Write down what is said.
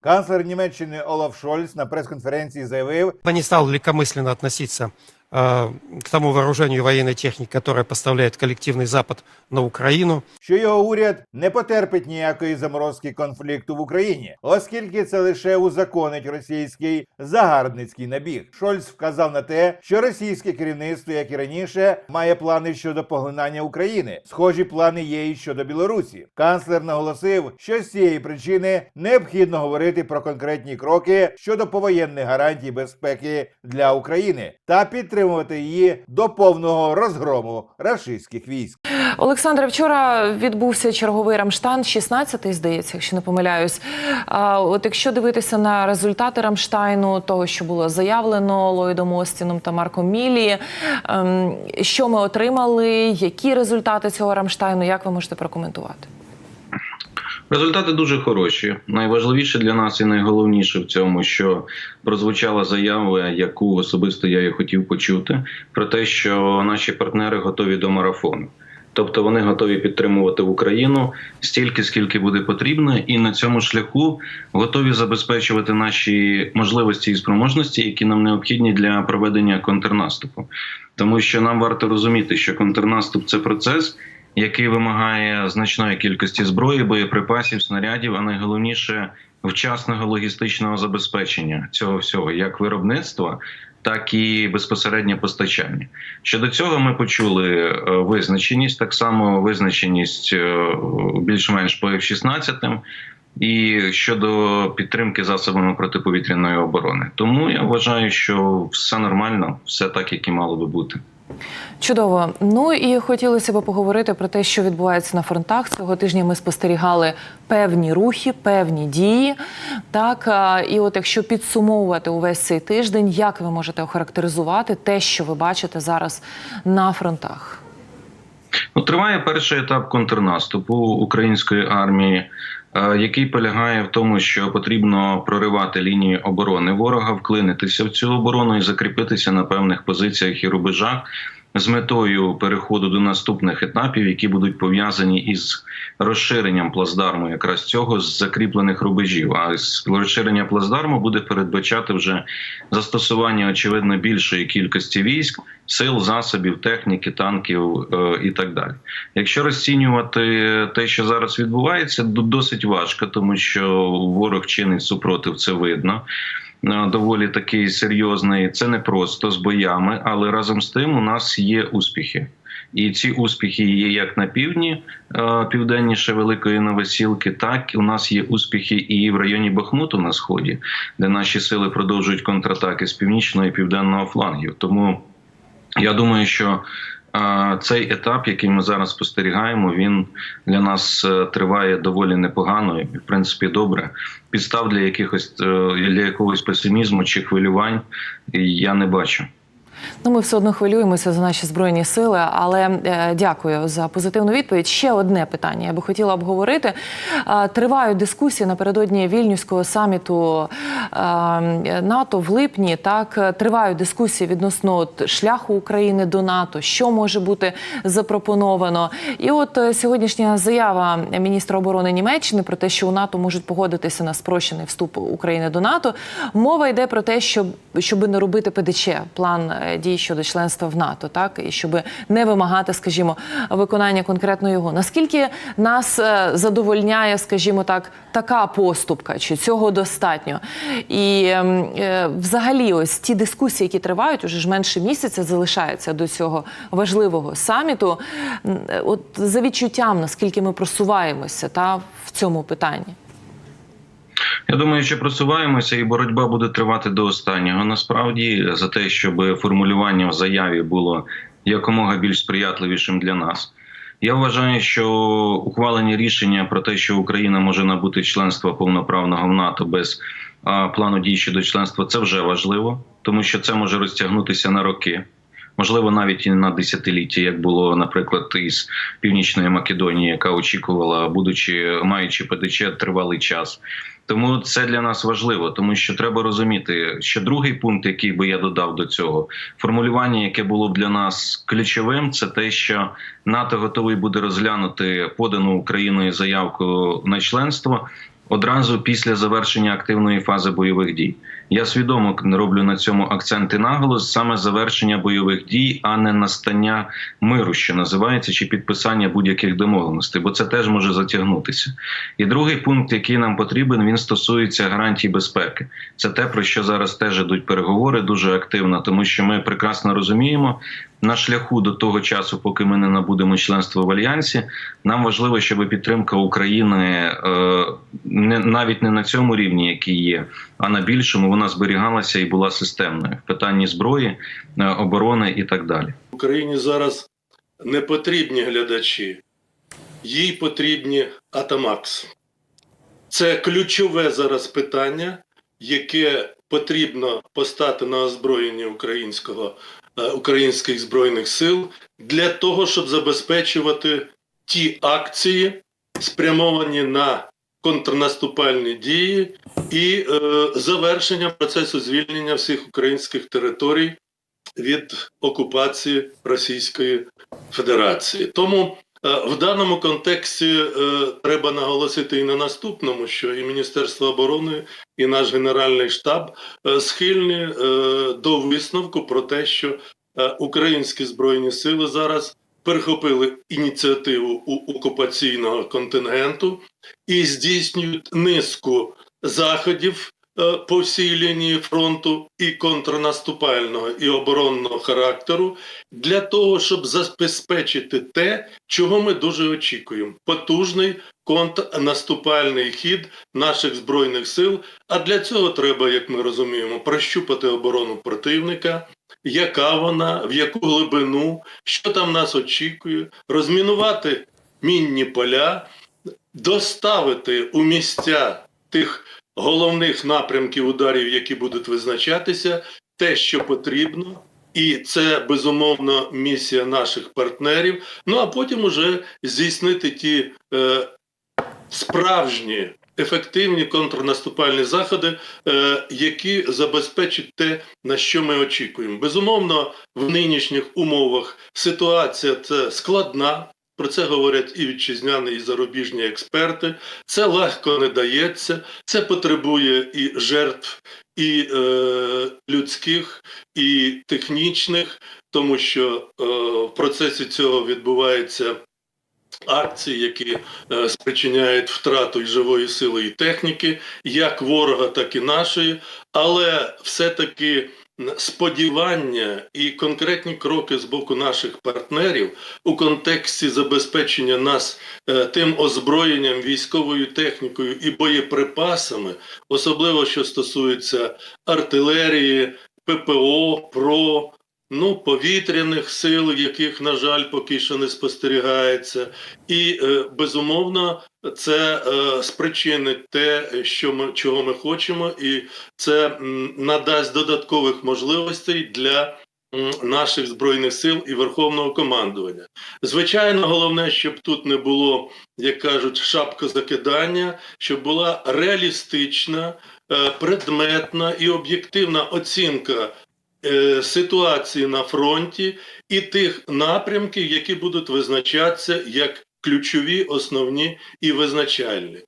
Канцлер Німеччини Олаф Шольц на прес-конференції заявив, Я не стал легкомысленно относиться э, к тому вооружению и военной техники, которое поставляет Запад на Украину. що його уряд не потерпить ніякої заморозки конфлікту в Україні, оскільки це лише узаконить російський загарбницький набіг. Шольц вказав на те, що російське керівництво, як і раніше, має плани щодо поглинання України. Схожі плани є і щодо Білорусі. Канцлер наголосив, що з цієї причини необхідно говорити про конкретні кроки щодо повоєнних гарантій безпеки для України та підтримувати її до повного розгрому рашистських військ. Олександре, вчора відбувся черговий Рамштайн, 16-й, здається, якщо не помиляюсь. А от якщо дивитися на результати Рамштайну, того, що було заявлено Ллойдом Остіном та Марком Мілі, ем, що ми отримали, які результати цього Рамштайну, як ви можете прокоментувати? Результати дуже хороші. Найважливіше для нас і найголовніше в цьому, що прозвучала заява, яку особисто я і хотів почути, про те, що наші партнери готові до марафону. Тобто вони готові підтримувати Україну стільки, скільки буде потрібно, і на цьому шляху готові забезпечувати наші можливості і спроможності, які нам необхідні для проведення контрнаступу. Тому що нам варто розуміти, що контрнаступ це процес, який вимагає значної кількості зброї, боєприпасів, снарядів, а найголовніше вчасного логістичного забезпечення цього всього, як виробництва, так і безпосередньо постачання. Щодо цього, ми почули е, визначеність, так само визначеність е, більш-менш по F-16, і щодо підтримки засобами протиповітряної оборони. Тому я вважаю, що все нормально, все так, як і мало би бути. Чудово. Ну і хотілося б поговорити про те, що відбувається на фронтах. Цього тижня ми спостерігали певні рухи, певні дії. Так і от якщо підсумовувати увесь цей тиждень, як ви можете охарактеризувати те, що ви бачите зараз на фронтах? Ну, триває перший етап контрнаступу української армії, е, який полягає в тому, що потрібно проривати лінії оборони ворога, вклинитися в цю оборону і закріпитися на певних позиціях і рубежах. З метою переходу до наступних етапів, які будуть пов'язані із розширенням плацдарму, якраз цього з закріплених рубежів. А розширення плацдарму буде передбачати вже застосування очевидно більшої кількості військ, сил, засобів, техніки, танків е, і так далі. Якщо розцінювати те, що зараз відбувається, досить важко, тому що ворог чинить супротив, це видно. Е, Доволі такий серйозний. Це не просто з боями, але разом з тим у нас є успіхи. І ці успіхи є як на півдні, е, південніше Великої Новосілки, так у нас є успіхи і в районі Бахмуту на сході, де наші сили продовжують контратаки з північного і південного флангів. Тому я думаю, що цей етап, який ми зараз спостерігаємо, він для нас е, триває доволі непогано і в принципі добре. Підстав для якихось е, для якогось песимізму чи хвилювань я не бачу. Ну, ми все одно хвилюємося за наші збройні сили, але е, дякую за позитивну відповідь. Ще одне питання я би хотіла обговорити. Е, тривають дискусії напередодні вільнюського саміту е, НАТО в липні. Так тривають дискусії відносно от, шляху України до НАТО, що може бути запропоновано. І от е, сьогоднішня заява міністра оборони Німеччини про те, що у НАТО можуть погодитися на спрощений вступ України до НАТО. Мова йде про те, щоб щоб не робити ПДЧ, план дій щодо членства в НАТО, так і щоб не вимагати, скажімо, виконання конкретно його. Наскільки нас е, задовольняє, скажімо так, така поступка, чи цього достатньо? І ем, е, взагалі, ось ті дискусії, які тривають, уже ж менше місяця залишаються до цього важливого саміту. Е, От за відчуттям, наскільки ми просуваємося та в цьому питанні. Я думаю, що просуваємося, і боротьба буде тривати до останнього. Насправді за те, щоб формулювання в заяві було якомога більш сприятливішим для нас. Я вважаю, що ухвалені рішення про те, що Україна може набути членства повноправного в НАТО без плану дій щодо членства, це вже важливо, тому що це може розтягнутися на роки. Можливо, навіть і на десятиліття, як було, наприклад, із північної Македонії, яка очікувала, будучи маючи ПДЧ тривалий час. Тому це для нас важливо, тому що треба розуміти, що другий пункт, який би я додав до цього, формулювання, яке було б для нас ключовим, це те, що НАТО готовий буде розглянути подану Україною заявку на членство одразу після завершення активної фази бойових дій. Я свідомо роблю на цьому акцент і наголос саме завершення бойових дій, а не настання миру, що називається, чи підписання будь-яких домовленостей, бо це теж може затягнутися. І другий пункт, який нам потрібен, він стосується гарантій безпеки. Це те, про що зараз теж ідуть переговори дуже активно, тому що ми прекрасно розуміємо. На шляху до того часу, поки ми не набудемо членство в альянсі, нам важливо, щоб підтримка України е, не навіть не на цьому рівні, який є, а на більшому вона зберігалася і була системною в питанні зброї, е, оборони і так далі. Україні зараз не потрібні глядачі, їй потрібні Атамакс. Це ключове зараз питання, яке потрібно постати на озброєнні українського, е, українських збройних сил для того, щоб забезпечувати ті акції, спрямовані на контрнаступальні дії і е, завершення процесу звільнення всіх українських територій від окупації Російської Федерації. Тому е, в даному контексті е, треба наголосити і на наступному, що і Міністерство оборони, і наш Генеральний штаб е, схильні е, до висновку про те, що е, українські збройні сили зараз перехопили ініціативу у окупаційного контингенту і здійснюють низку заходів е, по всій лінії фронту і контрнаступального і оборонного характеру для того, щоб забезпечити те, чого ми дуже очікуємо: потужний контрнаступальний хід наших збройних сил. А для цього треба, як ми розуміємо, прощупати оборону противника. Яка вона, в яку глибину, що там нас очікує, розмінувати мінні поля, доставити у місця тих головних напрямків ударів, які будуть визначатися, те, що потрібно, і це безумовно місія наших партнерів. Ну а потім уже здійснити ті е, справжні. Ефективні контрнаступальні заходи, е, які забезпечать те, на що ми очікуємо. Безумовно, в нинішніх умовах ситуація це складна. Про це говорять і вітчизняні, і зарубіжні експерти. Це легко не дається, це потребує і жертв, і е, людських, і технічних, тому що е, в процесі цього відбуваються акції, які е, спричиняють втрату і живої сили і техніки, як ворога, так і нашої, але все-таки сподівання і конкретні кроки з боку наших партнерів у контексті забезпечення нас е, тим озброєнням, військовою технікою і боєприпасами, особливо що стосується артилерії, ППО, ПРО. Ну, повітряних сил, яких, на жаль, поки що не спостерігається, і е, безумовно це е, спричинить те, що ми чого ми хочемо, і це надасть додаткових можливостей для наших збройних сил і верховного командування. Звичайно, головне, щоб тут не було, як кажуть, шапка закидання, щоб була реалістична, е, предметна і об'єктивна оцінка. Е, Ситуації на фронті і тих напрямків, які будуть визначатися як ключові, основні і визначальні.